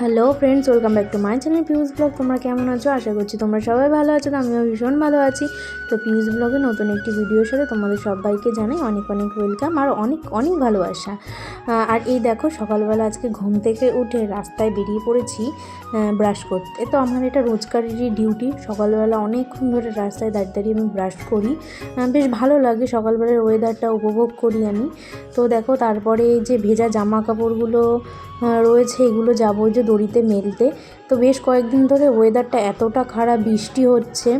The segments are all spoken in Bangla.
Hello friends, welcome back to my channel Piu's blog তোমরা কেমন আছো? আশা করছি তোমরা সবাই ভালো আছো, তো আমিও ভীষণ ভালো আছি। তো পিউজ ব্লগে নতুন একটি ভিডিওর সাথে তোমাদের সবাইকে জানাই অনেক অনেক ওয়েলকাম আর অনেক অনেক ভালোবাসা। আর এই দেখো, সকালবেলা আজকে ঘুম থেকে উঠে রাস্তায় বেরিয়ে পড়েছি ব্রাশ করতে। তো আমার এটা রোজকারেরই ডিউটি সকালবেলা অনেকক্ষণ ধরে রাস্তায় দাঁড়িয়ে দাঁড়িয়ে আমি ব্রাশ করি। বেশ ভালো লাগে, সকালবেলার ওয়েদারটা উপভোগ করি আমি। তো দেখো, তারপরে এই যে ভেজা জামা কাপড়গুলো রয়েছে, এগুলো যাব যে দড়িতে মেলতে। তো বেশ কয়েকদিন ধরে ওয়েদারটা এতটা খারাপ, বৃষ্টি হচ্ছে।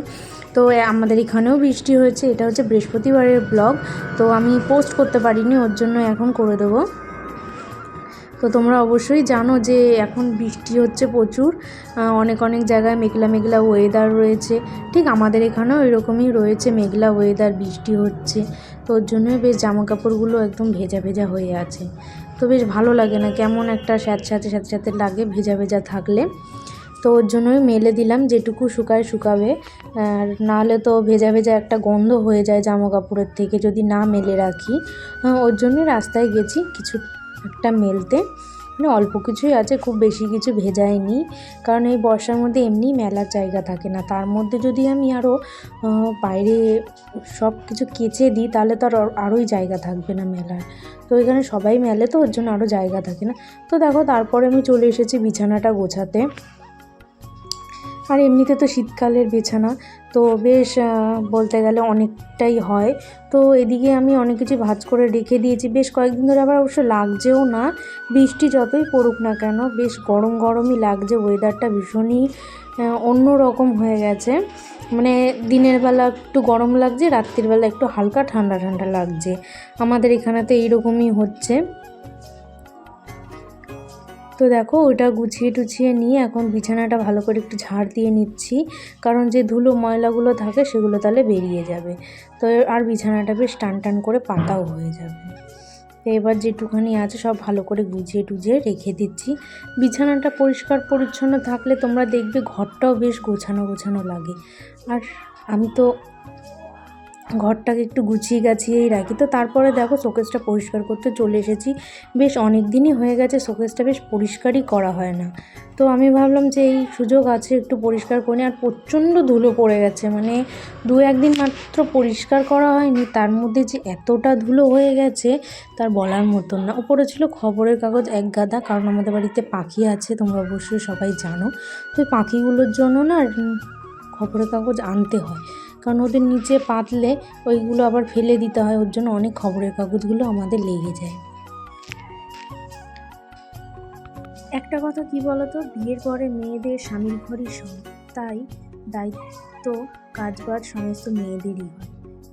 তো আমাদের এখানেও বৃষ্টি হয়েছে। এটা হচ্ছে বৃহস্পতিবারের ব্লগ তো আমি পোস্ট করতে পারিনি, ওর জন্য এখন করে দেবো। তো তোমরা অবশ্যই জানো যে এখন বৃষ্টি হচ্ছে প্রচুর অনেক অনেক জায়গায় মেঘলা মেঘলা ওয়েদার রয়েছে। ঠিক আমাদের এখানেও এরকমই রয়েছে মেঘলা ওয়েদার বৃষ্টি হচ্ছে। তো ওর জন্যই বেশ জামা কাপড়গুলো একদম ভেজা ভেজা হয়ে আছে। তো বেশ ভালো লাগে না, কেমন একটা স্যাঁত সাথে সাথে সাথে লাগে ভেজা ভেজা থাকলে। তো ওর জন্যই মেলে দিলাম যেটুকু শুকায় শুকাবে। আর নাহলে তো ভেজা ভেজা একটা গন্ধ হয়ে যায় জামা কাপড়ের থেকে যদি না মেলে রাখি। ওর জন্যই রাস্তায় গেছি, কিছু একটা মেলতে। মানে অল্প কিছুই আছে, খুব বেশি কিছু ভেজায়নি কারণ এই বর্ষার মধ্যে এমনি মেলার জায়গা থাকে না। তার মধ্যে যদি আমি আরও বাইরে সব কিছু কেচে দিই, তাহলে তো আর আরোই জায়গা থাকবে না মেলার। তো এখানে সবাই মেলে তো, ওর জন্য আরও জায়গা থাকে না। তো দেখো, তারপরে আমি চলে এসেছি বিছানাটা গোছাতে। আর এমনিতে তো শীতকালের বিছানা, তো বেশ বলতে গেলে অনেকটাই হয়। তো এদিকে আমি অনেক কিছু ভাজ করে রেখে দিয়েছি। বেশ কয়েকদিন ধরে আবার অবশ্য লাগছেও না। বৃষ্টি যতই পড়ুক না কেন, বেশ গরম গরমই লাগছে। ওয়েদারটা ভীষণই অন্য রকম হয়ে গেছে। মানে দিনের বেলা একটু গরম লাগছে, রাত্রির বেলা একটু হালকা ঠান্ডা ঠান্ডা লাগছে। আমাদের এখানে তো এইরকমই হচ্ছে। তো দেখো ওটা গুছিয়ে টুছিয়ে নিয়ে এখন বিছানাটা ভালো করে একটু ঝাড় দিয়ে নিচ্ছি। কারণ যে ধুলো ময়লাগুলো থাকে সেগুলো তাহলে বেরিয়ে যাবে। তো আর বিছানাটা বেশ টান টান করে পাতাও হয়ে যাবে। তো এবার যেটুখানি আছে সব ভালো করে গুছিয়ে টুজিয়ে রেখে দিচ্ছি। বিছানাটা পরিষ্কার পরিচ্ছন্ন থাকলে তোমরা দেখবে ঘরটাও বেশ গোছানো গোছানো লাগে। আর আমি তো ঘরটাকে একটু গুছিয়ে গাছিয়েই রাখি। তো তারপরে দেখো শোকেসটা পরিষ্কার করতে চলে এসেছি। বেশ অনেক দিনই হয়ে গেছে, শোকেসটা বেশ পরিষ্কারই করা হয় না। তো আমি ভাবলাম যে এই সুযোগ আছে একটু পরিষ্কার করে। আর প্রচণ্ড ধুলো পড়ে গেছে মানে দু একদিন মাত্র পরিষ্কার করা হয়নি। তার মধ্যে যে এতটা ধুলো হয়ে গেছে, তার বলার মতন না। উপরে ছিল খবরের কাগজ এক গাদা, কারণ আমাদের বাড়িতে পাখি আছে, তোমরা অবশ্যই সবাই জানো। তো পাখিগুলোর জন্য না খবরের কাগজ আনতে হয়। কারণ ওদের নিচে পাতলে ওইগুলো আবার ফেলে দিতে হয়, ওর জন্য অনেক খবরের কাগজগুলো আমাদের লেগে যায়। একটা কথা কি বলতো? বিয়ের পরে মেয়েদের স্বামীর ঘরই সব, তাই দায়িত্ব, কাজবাজ সমস্ত মেয়েদেরই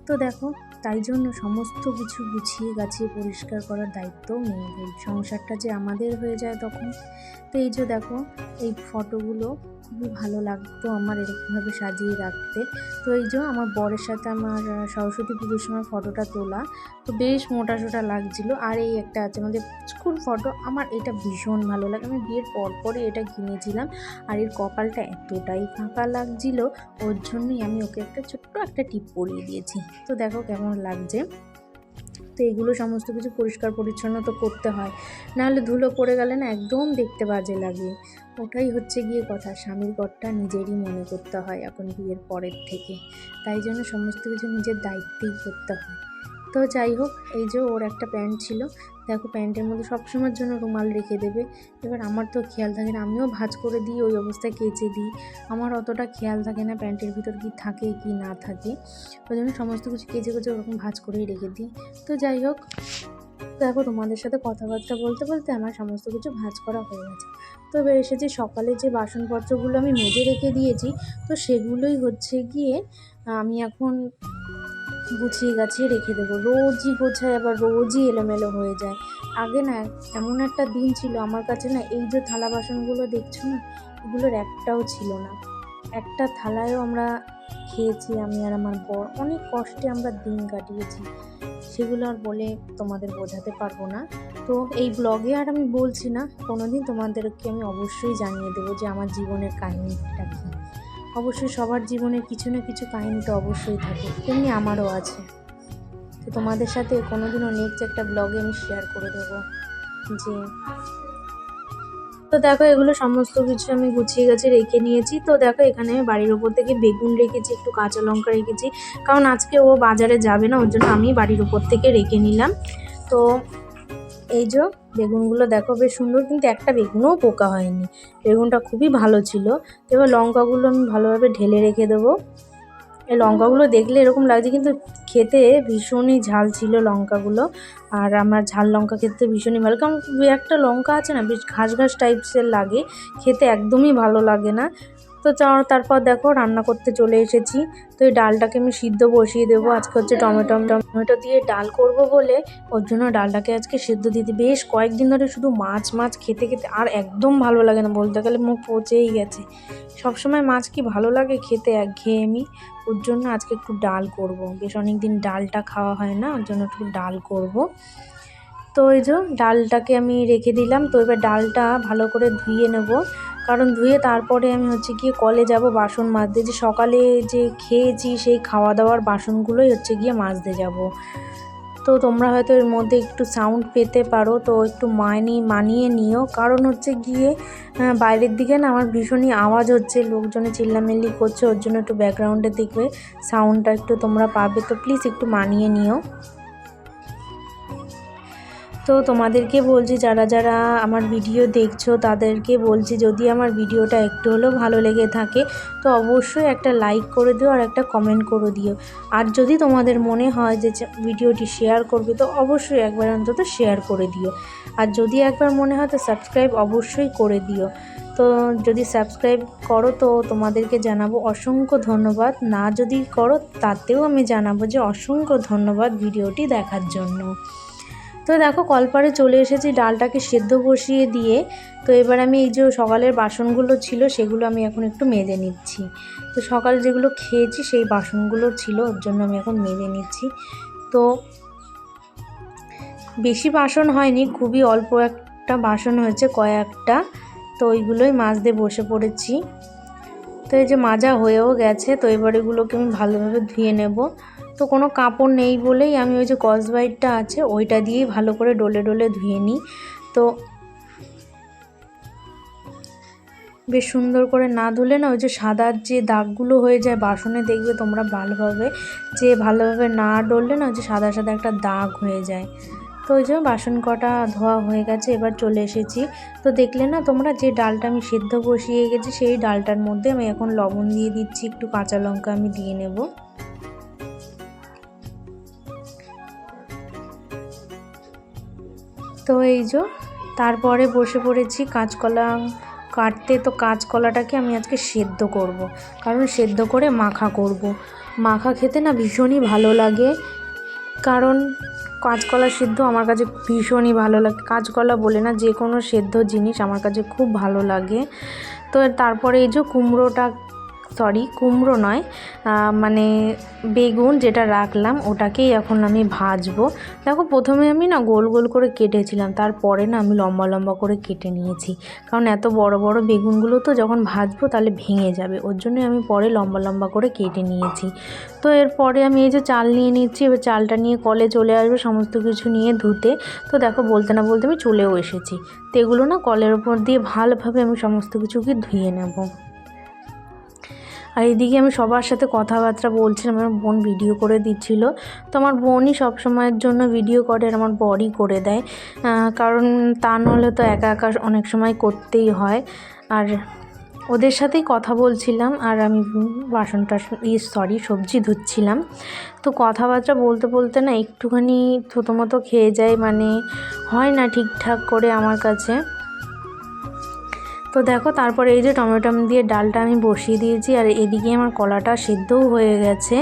তো দেখো, তাই জন্য সমস্ত কিছু গুছিয়ে গাছিয়ে পরিষ্কার করার দায়িত্ব মেয়েদের। সংসারটা যে আমাদের হয়ে যায় তখন। তো এই যে দেখো, এই ফটোগুলো খুবই ভালো লাগতো আমার এরকমভাবে সাজিয়ে রাখতে। তো এই যে আমার বরের সাথে আমার সরস্বতী পুজোর সময় ফটোটা তোলা, তো বেশ মোটা সোটা লাগছিল। আর এই একটা আছে আমাদের স্কুল ফটো, আমার এটা ভীষণ ভালো লাগে। আমি বিয়ের পর পরই এটা কিনেছিলাম আর এর কপালটা এতটাই ফাঁকা লাগছিল, ওর জন্যই আমি ওকে একটা ছোট্ট একটা টিপ পরিয়ে দিয়েছি। তো দেখো কেমন লাগছে। তো এগুলো সমস্ত কিছু পরিষ্কার পরিচ্ছন্ন তো করতে হয়। নাহলে ধুলো পড়ে গেলে না একদম দেখতে বাজে লাগে। ওটাই হচ্ছে গিয়ে কথা। স্বামীর ঘরটা নিজেরই মনে করতে হয় এখন বিয়ের পরের থেকে। তাই জন্য সমস্ত কিছু নিজের দায়িত্বেই করতে হয়। তো যাই হোক, এই যে ওর একটা প্যান্ট ছিল দেখো প্যান্টের মধ্যে সবসময়ের জন্য রুমাল রেখে দেবে। এবার আমার তো খেয়াল থাকে না, আমিও ভাঁজ করে দিই, ওই অবস্থায় কেচে দিই। আমার অতটা খেয়াল থাকে না প্যান্টের ভিতর কি থাকে কি না থাকে। ওই জন্য সমস্ত কিছু কেচে কেচে ওরকম ভাঁজ করেই রেখে দিই। তো যাই হোক, দেখো তোমাদের সাথে কথাবার্তা বলতে বলতে আমার সমস্ত কিছু ভাঁজ করা হয়ে গেছে। তো এবার এসেছে সকালে যে বাসনপত্রগুলো আমি মেজে রেখে দিয়েছি, তো সেগুলোই হচ্ছে গিয়ে, আমি এখন গুছিয়ে গাছিয়ে রেখে দেবো। রোজই গোছায়, আবার রোজই এলোমেলো হয়ে যায়। আগে না, এমন একটা দিন ছিল আমার কাছে না, এই যে থালা বাসনগুলো দেখছ না, এগুলোর একটাও ছিল না। একটা থালায়ও আমরা খেয়েছি, আমি আর আমার বর। অনেক কষ্টে আমরা দিন কাটিয়েছি। সেগুলো আর বলে তোমাদের বোঝাতে পারব না। তো এই ব্লগে আর আমি বলছি না, কোনোদিন তোমাদেরকে আমি অবশ্যই জানিয়ে দেবো যে আমার জীবনের কাহিনীটা কী। অবশ্যই সবার জীবনে কিছু না কিছু কাহিনী তো অবশ্যই থাকে, তেমনি আমারও আছে। তো তোমাদের সাথে কোনোদিনও নেক্সট একটা ব্লগে আমি শেয়ার করে দেবো, যে তো দেখো এগুলো সমস্ত কিছু আমি গুছিয়ে গেছে রেখে নিয়েছি। তো দেখো এখানে আমি বাড়ির ওপর থেকে বেগুন রেখেছি, একটু কাঁচা লঙ্কা রেখেছি। কারণ আজকে ও বাজারে যাবে না, ওর জন্য আমি বাড়ির ওপর থেকে রেখে নিলাম। তো এই যে বেগুনগুলো দেখো বেশ সুন্দর, কিন্তু একটা বেগুনও পোকা হয়নি। বেগুনটা খুবই ভালো ছিল। এবার লঙ্কাগুলো আমি ভালোভাবে ঢেলে রেখে দেবো। এই লঙ্কাগুলো দেখলে এরকম লাগছে, কিন্তু খেতে ভীষণই ঝাল ছিল লঙ্কাগুলো। আর আমার ঝাল লঙ্কা খেতে ভীষণই ভালো, কারণ একটা লঙ্কা আছে না, বেশ ঘাস ঘাস টাইপসের লাগে, খেতে একদমই ভালো লাগে না। তো তারপর দেখো রান্না করতে চলে এসেছি। তো এই ডালটাকে আমি সিদ্ধ বসিয়ে দেবো। আজকে হচ্ছে টমেটো টমেটো দিয়ে ডাল করব বলে। ওর জন্য ডালটাকে আজকে সিদ্ধ দিতে বেশ কয়েকদিন ধরে শুধু মাছ মাছ খেতে খেতে আর একদম ভালো লাগে না। বলতে গেলে মুখ পচেই গেছে। সবসময় মাছ কি ভালো লাগে খেতে একঘেয়েমি। ওর জন্য আজকে একটু ডাল করব। বেশ অনেক দিন ডালটা খাওয়া হয় না, ওর জন্য একটু ডাল করব। তো এই যে ডালটাকে আমি রেখে দিলাম। তো এবার ডালটা ভালো করে ধুয়ে নেব। কারণ ধুয়ে তারপরে আমি হচ্ছে গিয়ে কলে যাব বাসন মাজতে। যে সকালে যে খেয়েছি সেই খাওয়া দাওয়ার বাসনগুলোই হচ্ছে গিয়ে মাজতে যাব। তো তোমরা হয়তো এর মধ্যে একটু সাউন্ড পেতে পারো, তো একটু মানি, মানিয়ে নিও। কারণ হচ্ছে গিয়ে বাইরের দিকে না আমার ভীষণই আওয়াজ হচ্ছে, লোকজনে চিল্লামিল্লি করছে, ওর জন্য একটু ব্যাকগ্রাউন্ডে দেখবে সাউন্ডটা একটু তোমরা পাবে। তো প্লিজ একটু মানিয়ে নিও। তো তোমাদেরকে বলছি, যারা যারা আমার ভিডিও দেখছ, তাদেরকে বলছি, যদি আমার ভিডিওটা একটু হলেও ভালো লেগে থাকে, তো অবশ্যই একটা লাইক করে দিও আর একটা কমেন্ট করে দিও। আর যদি তোমাদের মনে হয় যে ভিডিওটি শেয়ার করবে, তো অবশ্যই একবার অন্তত শেয়ার করে দিও। আর যদি একবার মনে হয় তো সাবস্ক্রাইব অবশ্যই করে দিও। তো যদি সাবস্ক্রাইব করো তো তোমাদেরকে জানাব অসংখ্য ধন্যবাদ। না যদি করো, তাতেও আমি জানাব যে অসংখ্য ধন্যবাদ ভিডিওটি দেখার জন্য। তো দেখো, কলপারে চলে এসেছি, ডালটাকে সেদ্ধ বসিয়ে দিয়ে। তো এবার আমি এই যে সকালের বাসনগুলো ছিল, সেগুলো আমি এখন একটু মেজে নিচ্ছি। তো সকাল যেগুলো খেয়েছি, সেই বাসনগুলো ছিল, ওর জন্য আমি এখন মেজে নিচ্ছি। তো বেশি বাসন হয়নি, খুবই অল্প একটা বাসন হয়েছে, কয়েকটা। তো ওইগুলোই মাছ দিয়ে বসে পড়েছি। তো এই যে মাজা হয়েও গেছে, তো এবার এগুলোকে আমি ভালোভাবে ধুয়ে নেব। তো কোনো কাপড় নেই বলেই আমি ওই যে কসবাইটটা আছে, ওইটা দিয়েই ভালো করে ডলে ডলে ধুয়ে নিই। তো বেশ সুন্দর করে না ধুলে না ওই যে সাদার যে দাগগুলো হয়ে যায় বাসনে দেখবে তোমরা ভালোভাবে যে ভালোভাবে না ডললে না ওই যে সাদা সাদা একটা দাগ হয়ে যায়। তো ওই যে বাসন কটা ধোয়া হয়ে গেছে, এবার চলে এসেছি। তো দেখলে না তোমরা যে ডালটা আমি সেদ্ধ বসিয়ে গেছি, সেই ডালটার মধ্যে আমি এখন লবণ দিয়ে দিচ্ছি, একটু কাঁচা লঙ্কা আমি দিয়ে নেব। তো এই যে, তারপরে বসে পড়েছি কাঁচকলা কাটতে তো কাঁচকলাটাকে আমি আজকে সেদ্ধ করব। কারণ সেদ্ধ করে মাখা করব। মাখা খেতে না ভীষণই ভালো লাগে কারণ কাঁচকলা সিদ্ধ আমার কাছে ভীষণই ভালো লাগে কাঁচকলা বলে না, যে কোনো সেদ্ধ জিনিস আমার কাছে খুব ভালো লাগে তো তারপরে এই যে কুমড়োটা সরি কুমড়ো নয় মানে বেগুন যেটা রাখলাম ওটাকেই এখন আমি ভাজবো। দেখো প্রথমে আমি না গোল গোল করে কেটেছিলাম, তারপরে না আমি লম্বা লম্বা করে কেটে নিয়েছি। কারণ এত বড় বড় বেগুনগুলো তো যখন ভাজবো তাহলে ভেঙে যাবে, ওর জন্য আমি পরে লম্বা লম্বা করে কেটে নিয়েছি। তো এরপরে আমি এই যে চাল নিয়ে নিচ্ছি, এবার চালটা নিয়ে কলে চলে আসবে সমস্ত কিছু নিয়ে ধুতে। তো দেখো বলতে না বলতে আমি চলেও এসেছি। তো এগুলো না কলের ওপর দিয়ে ভালোভাবে আমি সমস্ত কিছুকে ধুয়ে নেব। আর এদিকে আমি সবার সাথে কথাবার্তা বলছিলাম, আমার বোন ভিডিও করে দিচ্ছিল। তো আমার বোনই সব সময়ের জন্য ভিডিও করে আর আমার বরই করে দেয়। কারণ তা নাহলে তো একা একা অনেক সময় করতেই হয়। আর ওদের সাথেই কথা বলছিলাম আর আমি বাসন টাসন ই সরি সবজি ধুচ্ছিলাম। তো কথাবার্তা বলতে বলতে না একটুখানি থতমতো খেয়ে যায় মানে হয় না ঠিকঠাক করে আমার কাছে। তো দেখো, তারপরে এই যে টমেটো দিয়ে ডালটা আমি বসিয়ে দিয়েছি আর এদিকে আমার কলাটা সিদ্ধও হয়ে গেছে।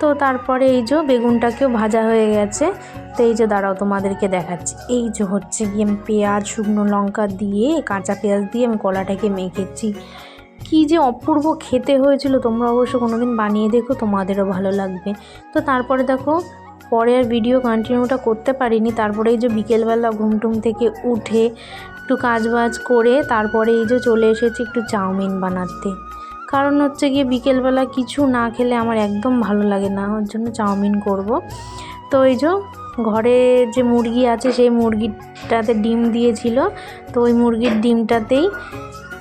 তো তারপরে এই যে বেগুনটাকেও ভাজা হয়ে গেছে। তো এই যে দাঁড়াও, তোমাদেরকে দেখাচ্ছি। এই যে হচ্ছে গিয়ে আমি পেঁয়াজ, শুকনো লঙ্কা দিয়ে, কাঁচা পেঁয়াজ দিয়ে আমি কলাটাকে মেখেছি। কি যে অপূর্ব খেতে হয়েছিল, তোমরা অবশ্য কোনোদিন বানিয়ে দেখো, তোমাদেরও ভালো লাগবে। তো তারপরে দেখো, পরে আর ভিডিও কন্টিনিউটা করতে পারিনি। তারপরে এই যে বিকেলবেলা ঘুম টুম থেকে উঠে একটু কাজ বাজ করে তারপরে এই যে চলে এসেছি একটু চাউমিন বানাতে। কারণ হচ্ছে গিয়ে বিকেলবেলা কিছু না খেলে আমার একদম ভালো লাগে না, ওর জন্য চাউমিন করব। তো এই যে ঘরে যে মুরগি আছে সেই মুরগিটাতে ডিম দিয়েছিল, তো ওই মুরগির ডিমটাতেই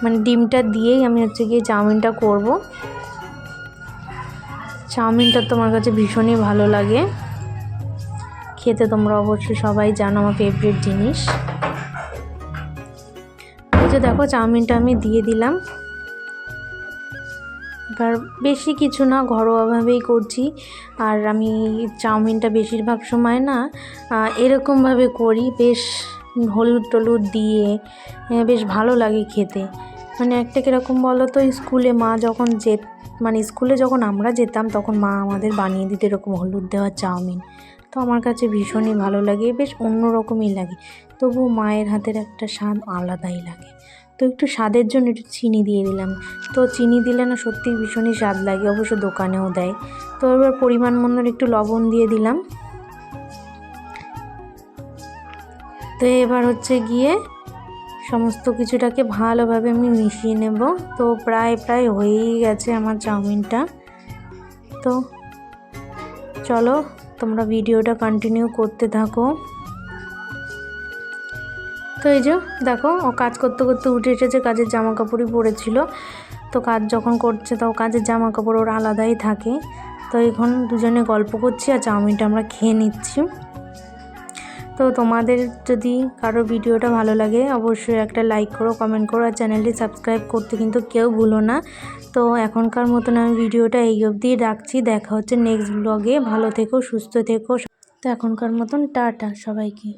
মানে ডিমটা দিয়েই আমি হচ্ছে গিয়ে চাউমিনটা করব। চাউমিনটা তোমার কাছে ভীষণই ভালো লাগে। খেতে তোমরা অবশ্যই সবাই জানো আমার ফেভারিট জিনিস। যে দেখো চাউমিনটা আমি দিয়ে দিলাম। এবার বেশি কিছু না, ঘরোয়াভাবেই করছি। আর আমি চাউমিনটা বেশিরভাগ সময় না এরকমভাবে করি, বেশ হলুদ টলুদ দিয়ে বেশ ভালো লাগে খেতে। মানে একটা কীরকম বলো তো, স্কুলে মা যখন যে মানে স্কুলে যখন আমরা যেতাম, তখন মা আমাদের বানিয়ে দিত এরকম হলুদ দেওয়া চাউমিন। তো আমার কাছে ভীষণই ভালো লাগে, বেশ অন্য রকমই লাগে। তবু মায়ের হাতের একটা স্বাদ আলাদাই লাগে। তো একটু স্বাদের জন্য একটু চিনি দিয়ে দিলাম। তো চিনি দিলে না সত্যি ভীষণই স্বাদ লাগে, অবশ্য দোকানেও দেয়। তো এবার পরিমাণ মতন একটু লবণ দিয়ে দিলাম। তো এবার হচ্ছে গিয়ে সমস্ত কিছুটাকে ভালোভাবে আমি মিশিয়ে নেব। তো প্রায় প্রায় হয়েই গেছে আমার চাউমিনটা। তো চলো, তোমরা ভিডিওটা কন্টিনিউ করতে থাকো। তো এই যে, দেখো, ও কাজ করতে করতে উঠে এসেছে, কাজের জামা কাপড়ই পরেছিল। তো কাজ যখন করছে, তো কাজের জামা কাপড় ওর আলাদাই থাকে। তো এখন দুজনে গল্প করছি আর চাউমিনটা আমরা খেয়ে নিচ্ছি। তো তোমাদের যদি কারও ভিডিওটা ভালো লাগে, অবশ্যই একটা লাইক করো কমেন্ট করো আর চ্যানেলটি সাবস্ক্রাইব করতে কিন্তু কেউ ভুলো না। তো এখনকার মতন আমি ভিডিওটা এই অবধি রাখছি। দেখা হচ্ছে নেক্সট ব্লগে ভালো থেকো, সুস্থ থেকো। তো এখনকার মতন টাটা সবাইকে।